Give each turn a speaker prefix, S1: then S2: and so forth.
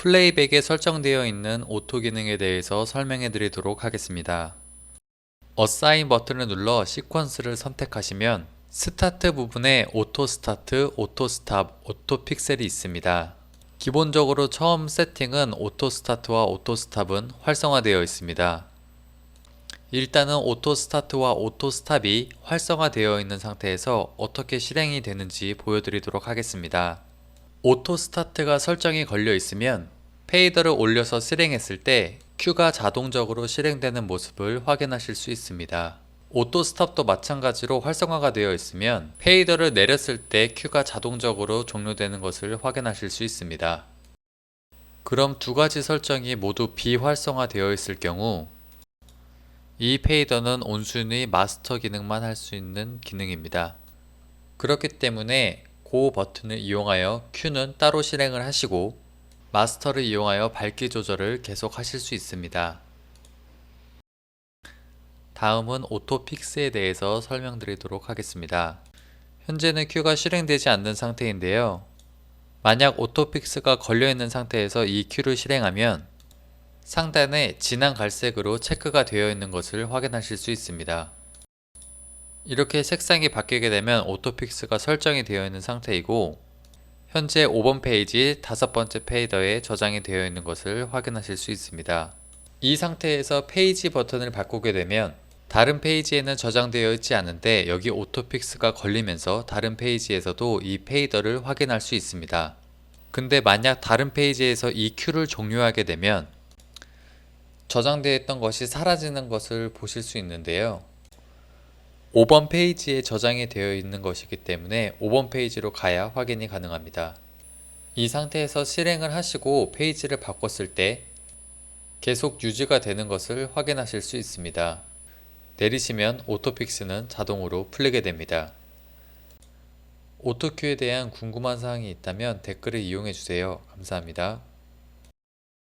S1: 플레이백에 설정되어 있는 오토 기능에 대해서 설명해 드리도록 하겠습니다. 어사인 버튼을 눌러 시퀀스를 선택하시면 스타트 부분에 오토 스타트, 오토 스탑, 오토 픽셀이 있습니다. 기본적으로 처음 세팅은 오토 스타트와 오토 스탑은 활성화되어 있습니다. 일단은 오토 스타트와 오토 스탑이 활성화되어 있는 상태에서 어떻게 실행이 되는지 보여드리도록 하겠습니다. 오토 스타트가 설정이 걸려 있으면 페이더를 올려서 실행했을 때 큐가 자동적으로 실행되는 모습을 확인하실 수 있습니다. 오토 스탑도 마찬가지로 활성화가 되어 있으면 페이더를 내렸을 때 큐가 자동적으로 종료되는 것을 확인하실 수 있습니다. 그럼 두 가지 설정이 모두 비활성화 되어 있을 경우 이 페이더는 온순히 마스터 기능만 할 수 있는 기능입니다. 그렇기 때문에 고 버튼을 이용하여 큐는 따로 실행을 하시고 마스터를 이용하여 밝기 조절을 계속 하실 수 있습니다. 다음은 오토 픽스에 대해서 설명드리도록 하겠습니다. 현재는 큐가 실행되지 않는 상태인데요. 만약 오토 픽스가 걸려있는 상태에서 이 큐를 실행하면 상단에 진한 갈색으로 체크가 되어 있는 것을 확인하실 수 있습니다. 이렇게 색상이 바뀌게 되면 오토픽스가 설정이 되어 있는 상태이고 현재 5번 페이지 다섯 번째 페이더에 저장이 되어 있는 것을 확인하실 수 있습니다. 이 상태에서 페이지 버튼을 바꾸게 되면 다른 페이지에는 저장되어 있지 않은데 여기 오토픽스가 걸리면서 다른 페이지에서도 이 페이더를 확인할 수 있습니다. 근데 만약 다른 페이지에서 이 큐를 종료하게 되면 저장되어 있던 것이 사라지는 것을 보실 수 있는데요. 5번 페이지에 저장이 되어 있는 것이기 때문에 5번 페이지로 가야 확인이 가능합니다. 이 상태에서 실행을 하시고 페이지를 바꿨을 때 계속 유지가 되는 것을 확인하실 수 있습니다. 내리시면 오토픽스는 자동으로 풀리게 됩니다. 오토큐에 대한 궁금한 사항이 있다면 댓글을 이용해 주세요. 감사합니다.